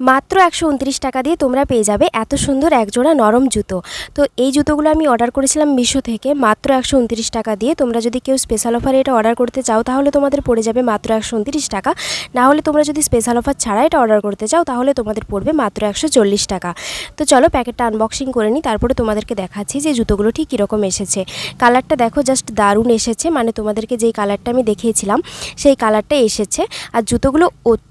মাত্র একশো উনত্রিশ টাকা দিয়ে তোমরা পেয়ে যাবে এত সুন্দর একজোড়া নরম জুতো। তো এই জুতোগুলো আমি অর্ডার করেছিলাম মিশো থেকে, মাত্র একশো উনত্রিশ টাকা দিয়ে। তোমরা যদি কেউ স্পেশাল অফারে এটা অর্ডার করতে চাও, তাহলে তোমাদের পড়ে যাবে মাত্র একশো উনত্রিশ টাকা। না হলে তোমরা যদি স্পেশাল অফার ছাড়া এটা অর্ডার করতে চাও, তাহলে তোমাদের পড়বে মাত্র একশো চল্লিশ টাকা। তো চলো প্যাকেটটা আনবক্সিং করে নিই তারপরে তোমাদেরকে দেখাচ্ছি যে জুতোগুলো ঠিক কীরকম এসেছে। কালারটা দেখো জাস্ট দারুণ এসেছে মানে তোমাদেরকে যেই কালারটা আমি দেখিয়েছিলাম, সেই কালারটা এসেছে। আর জুতোগুলো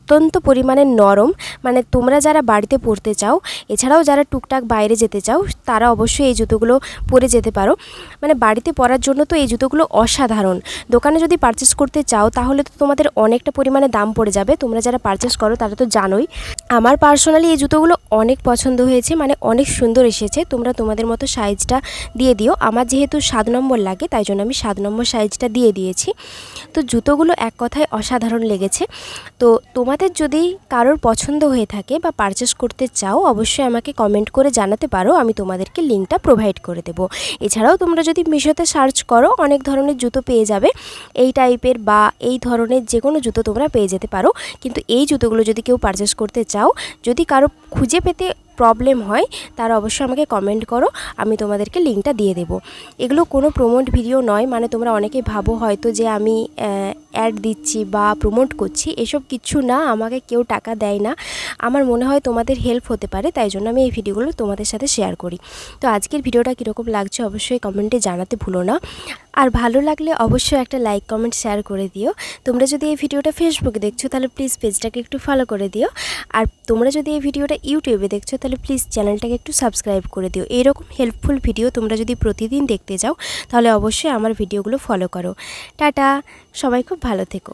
অত্যন্ত পরিমাণে নরম। মানে তোমরা যারা বাড়িতে পরতে চাও, এছাড়াও যারা টুকটাক বাইরে যেতে চাও, তারা অবশ্যই এই জুতোগুলো পরে যেতে পারো। মানে বাড়িতে পরার জন্য তো এই জুতোগুলো অসাধারণ। দোকানে যদি পারচেস করতে চাও, তাহলে তো তোমাদের অনেকটা পরিমাণে দাম পড়ে যাবে। তোমরা যারা পারচেস করো, তারা তো জানোই। আমার পার্সোনালি এই জুতোগুলো অনেক পছন্দ হয়েছে মানে অনেক সুন্দর এসেছে। তোমরা তোমাদের মতো সাইজটা দিয়ে দিও। আমার যেহেতু সাত নম্বর লাগে, তাই জন্য আমি সাত নম্বর সাইজটা দিয়ে দিয়েছি। তো জুতোগুলো এক কথায় অসাধারণ লেগেছে। তো তোমাদের যদি কারোর পছন্দ হয়ে থাকে বা পারচেস করতে চাও, অবশ্যই আমাকে কমেন্ট করে জানাতে পারো। আমি তোমাদেরকে লিঙ্কটা প্রোভাইড করে দেবো। এছাড়াও তোমরা যদি মিশোতে সার্চ করো, অনেক ধরনের জুতো পেয়ে যাবে। এই টাইপের বা এই ধরনের যে কোনো জুতো তোমরা পেয়ে যেতে পারো। কিন্তু এই জুতোগুলো যদি কেউ পারচেস করতে চাও যদি কারও খুঁজে পেতে প্রবলেম হয়, তারা অবশ্যই আমাকে কমেন্ট করো, আমি তোমাদেরকে লিঙ্কটা দিয়ে দেবো। এগুলো কোনো প্রমোট ভিডিও নয় মানে তোমরা অনেকে ভাবো হয়তো যে আমি অ্যাড দিচ্ছি বা প্রমোট করছি, এসব কিছু না, আমাকে কেউ টাকা দেয় না। আমার মনে হয় তোমাদের হেল্প হতে পারে, তাই জন্য আমি এই ভিডিওগুলো তোমাদের সাথে শেয়ার করি। তো আজকের ভিডিওটা কীরকম লাগছে অবশ্যই কমেন্টে জানাতে ভুলো না। আর ভালো লাগলে অবশ্যই একটা লাইক কমেন্ট শেয়ার করে দিও। তোমরা যদি এই ভিডিওটা ফেসবুকে দেখছ, তাহলে প্লিজ পেজটাকে একটু ফলো করে দিও। আর তোমরা যদি এই ভিডিওটা ইউটিউবে দেখছ, তাহলে প্লিজ চ্যানেলটাকে একটু সাবস্ক্রাইব করে দিও। এরকম হেল্পফুল ভিডিও তোমরা যদি প্রতিদিন দেখতে যাও তাহলে অবশ্যই আমার ভিডিওগুলো ফলো করো। টাটা! সবাই খুব ভালো থেকো।